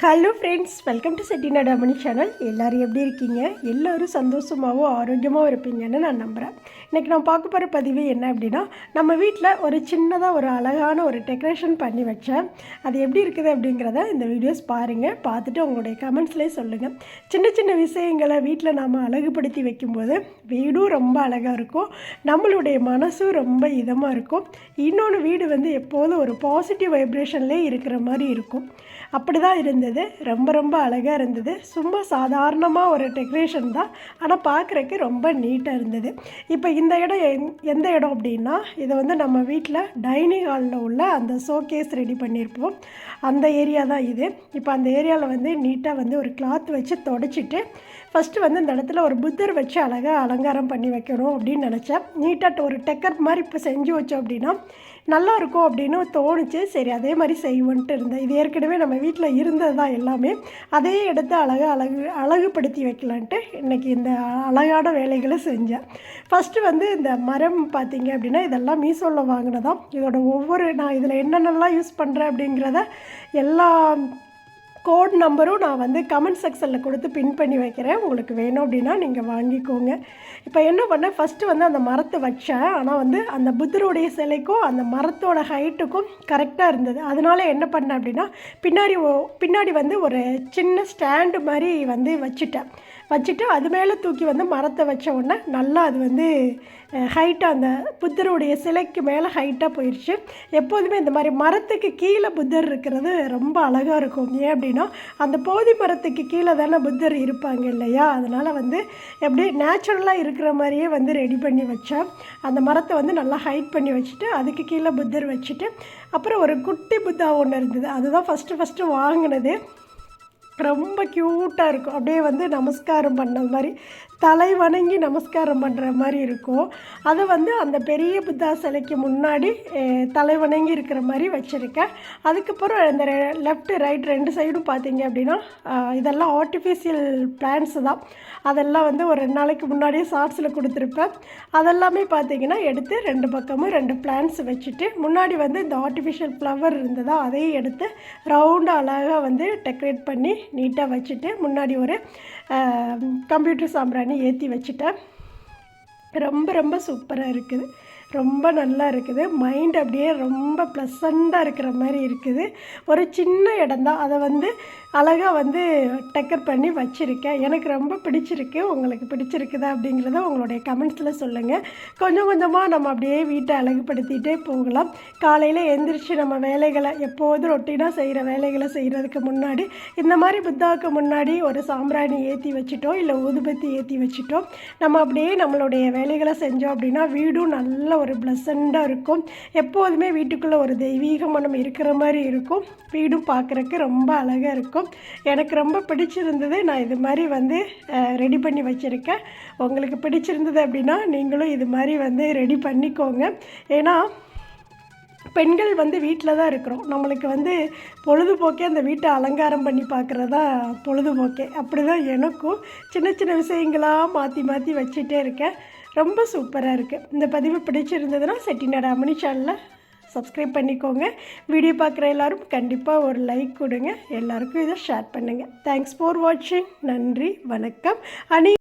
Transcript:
Hello friends welcome to செட்டினா டமணி channel எல்லோரும் எப்படி இருக்கீங்க? எல்லோரும் சந்தோஷமாகவும் ஆரோக்கியமாகவும் இருப்பீங்கன்னு நான் நம்புகிறேன் இன்றைக்கி நான் பார்க்க போகிற பதிவு என்ன அப்படின்னா நம்ம வீட்டில் ஒரு சின்னதாக ஒரு அழகான ஒரு டெக்கரேஷன் பண்ணி வச்சேன். அது எப்படி இருக்குது அப்படிங்கிறத இந்த வீடியோஸ் பாருங்கள் பார்த்துட்டு உங்களுடைய கமெண்ட்ஸ்லேயே சொல்லுங்கள் சின்ன சின்ன விஷயங்களை வீட்டில் நாம் அழகுபடுத்தி வைக்கும்போது வீடும் ரொம்ப அழகாக இருக்கும். நம்மளுடைய மனசும் ரொம்ப இதமாக இருக்கும். இன்னொன்று வீடு வந்து எப்போதும் ஒரு பாசிட்டிவ் வைப்ரேஷன்லேயே இருக்கிற மாதிரி இருக்கும். அப்படி தான் இருந்தது. ரொம்ப ரொம்ப அழகாக இருந்தது. சும்மா சாதாரணமாக ஒரு டெக்ரேஷன் தான். ஆனால் பார்க்குறக்கு ரொம்ப நீட்டாக இருந்தது. இப்போ இந்த இடம் எந் எந்த இடம் அப்படின்னா இதை வந்து நம்ம வீட்டில் டைனிங் ஹாலில் உள்ள அந்த ஷோகேஸ் ரெடி பண்ணியிருப்போம். அந்த ஏரியா தான் இது. இப்போ அந்த ஏரியாவில் வந்து நீட்டாக வந்து ஒரு கிளாத் வச்சு தொடச்சிட்டு ஃபஸ்ட்டு வந்து இந்த இடத்துல ஒரு புத்தர் வச்சு அழகாக அலங்காரம் பண்ணி வைக்கணும் அப்படின்னு நினச்சேன். நீட்டாக ஒரு டெக்கர் மாதிரி இப்போ செஞ்சு வச்சோம் அப்படின்னா நல்லா இருக்கும் அப்படின்னு தோணுச்சு. சரி அதே மாதிரி செய்வோன்ட்டு இருந்தேன். இது ஏற்கனவே நம்ம வீட்டில் இருந்தது தான் எல்லாமே. அதே எடுத்து அழகாக அழகு அழகுபடுத்தி வைக்கலான்ட்டு இன்றைக்கி இந்த அழகான வேலைகளை செஞ்சேன். ஃபஸ்ட்டு வந்து இந்த மரம் பார்த்திங்க அப்படின்னா இதெல்லாம் மீசோவில் வாங்கினதான் இதோட ஒவ்வொரு நான் இதில் என்னென்னலாம் யூஸ் பண்ணுறேன் அப்படிங்கிறத எல்லா கோட் நம்பரும் நான் வந்து கமெண்ட் செக்ஷனில் கொடுத்து பின் பண்ணி வைக்கிறேன். உங்களுக்கு வேணும் அப்படின்னா நீங்கள் வாங்கிக்கோங்க. இப்போ என்ன பண்ணேன் ஃபஸ்ட்டு வந்து அந்த மரத்தை வச்சேன். ஆனால் வந்து அந்த புத்தருடைய சிலைக்கும் அந்த மரத்தோட ஹைட்டுக்கும் கரெக்டாக இருந்தது. அதனால என்ன பண்ணேன் அப்படின்னா பின்னாடி ஓ- பின்னாடி வந்து ஒரு சின்ன ஸ்டாண்டு மாதிரி வந்து வச்சுட்டேன். வச்சுட்டு அது மேலே தூக்கி வந்து மரத்தை வச்ச உடனே நல்லா அது வந்து ஹைட்டாக அந்த புத்தருடைய சிலைக்கு மேலே ஹைட்டாக போயிடுச்சு எப்போதுமே இந்த மாதிரி மரத்துக்கு கீழே புத்தர் இருக்கிறது ரொம்ப அழகாக இருக்கும். ஏன் அப்படின்னா அந்த போதி மரத்துக்கு கீழே தானே புத்தர் இருப்பாங்க இல்லையா? அதனால் வந்து எப்படி நேச்சுரலாக இருக்கிற மாதிரியே வந்து ரெடி பண்ணி வச்சேன் அந்த மரத்தை வந்து நல்லா ஹைட் பண்ணி வச்சுட்டு அதுக்கு கீழே புத்தர் வச்சுட்டு அப்புறம் ஒரு குட்டி புத்தா ஒன்று இருந்தது. அதுதான் ஃபஸ்ட்டு ஃபஸ்ட்டு வாங்கினது. ரொம்ப க்யூட்டாக இருக்கும். அப்படியே வந்து நமஸ்காரம் பண்ண மாதிரி தலை வணங்கி நமஸ்காரம் பண்ணுற மாதிரி இருக்கும். அதை வந்து அந்த பெரிய புத்தா சிலைக்கு முன்னாடி தலை வணங்கி இருக்கிற மாதிரி வச்சுருக்கேன். அதுக்கப்புறம் இந்த லெஃப்ட் ரைட் ரெண்டு சைடும் பார்த்தீங்க அப்படின்னா இதெல்லாம் ஆர்டிஃபிஷியல் பிளான்ஸ் தான். அதெல்லாம் வந்து ஒரு ரெண்டு நாளைக்கு முன்னாடியே ஷார்ட்ஸில் கொடுத்துருப்பேன். அதெல்லாமே பார்த்தீங்கன்னா எடுத்து ரெண்டு பக்கமும் ரெண்டு பிளான்ஸ் வச்சுட்டு முன்னாடி வந்து இந்த ஆர்டிஃபிஷியல் ஃப்ளவர் இருந்ததா அதையும் எடுத்து ரவுண்டாக அழகாக வந்து டெக்கரேட் பண்ணி நீட்டாக வச்சுட்டு முன்னாடி ஒரு கம்ப்யூட்டர் சாம்பிராணி ஏற்றி வச்சுட்டேன். ரொம்ப ரொம்ப சூப்பராக இருக்குது. ரொம்ப நல்லா இருக்குது. மைண்ட் அப்படியே ரொம்ப ப்ளசண்ட்டாக இருக்கிற மாதிரி இருக்குது. ஒரு சின்ன இடம்தான் அதை வந்து அழகாக வந்து டெக்கர் பண்ணி வச்சுருக்கேன். எனக்கு ரொம்ப பிடிச்சிருக்கு. உங்களுக்கு பிடிச்சிருக்குதா அப்படிங்கிறத உங்களுடைய கமெண்ட்ஸில் சொல்லுங்கள் கொஞ்சம் கொஞ்சமாக நம்ம அப்படியே வீட்டை அழகுபடுத்திகிட்டே போகலாம். காலையில் எந்திரிச்சு நம்ம வேலைகளை எப்போதும் ரொட்டீனாக செய்கிற வேலைகளை செய்கிறதுக்கு முன்னாடி இந்த மாதிரி புத்தாவுக்கு முன்னாடி ஒரு சாம்பிராணி ஏற்றி வச்சுட்டோம். இல்லை ஊதுபத்தி ஏற்றி வச்சுட்டோம். நம்ம அப்படியே நம்மளுடைய வேலைகளை செஞ்சோம் அப்படின்னா வீடும் நல்ல ஒரு ப்ளசண்ட்டாக இருக்கும். எப்போதுமே வீட்டுக்குள்ளே ஒரு தெய்வீக மனம் இருக்கிற மாதிரி இருக்கும். வீடும் பார்க்குறக்கு ரொம்ப அழகாக இருக்கும். எனக்கு ரொம்ப பிடிச்சிருந்தது நான் இது மாதிரி வந்து ரெடி பண்ணி வச்சுருக்கேன். உங்களுக்கு பிடிச்சிருந்தது அப்படின்னா நீங்களும் இது மாதிரி வந்து ரெடி பண்ணிக்கோங்க. ஏன்னா பெண்கள் வந்து வீட்டில் தான் இருக்கிறோம். நம்மளுக்கு வந்து பொழுதுபோக்கே அந்த வீட்டை அலங்காரம் பண்ணி பார்க்குறதா பொழுதுபோக்கே. அப்படி தான் எனக்கும் சின்ன சின்ன விஷயங்களாக மாற்றி மாற்றி வச்சுட்டே இருக்கேன். ரொம்ப சூப்பராக இருக்குது இந்த பதிவு பிடிச்சிருந்ததுன்னா செட்டிநாடு அம்மணி சேனலில் சப்ஸ்கிரைப் பண்ணிக்கோங்க. வீடியோ பார்க்குற எல்லோரும் கண்டிப்பாக ஒரு லைக் கொடுங்க. எல்லாருக்கும் இதை ஷேர் பண்ணுங்கள் தேங்க்ஸ் ஃபார் வாட்சிங் நன்றி வணக்கம். அனி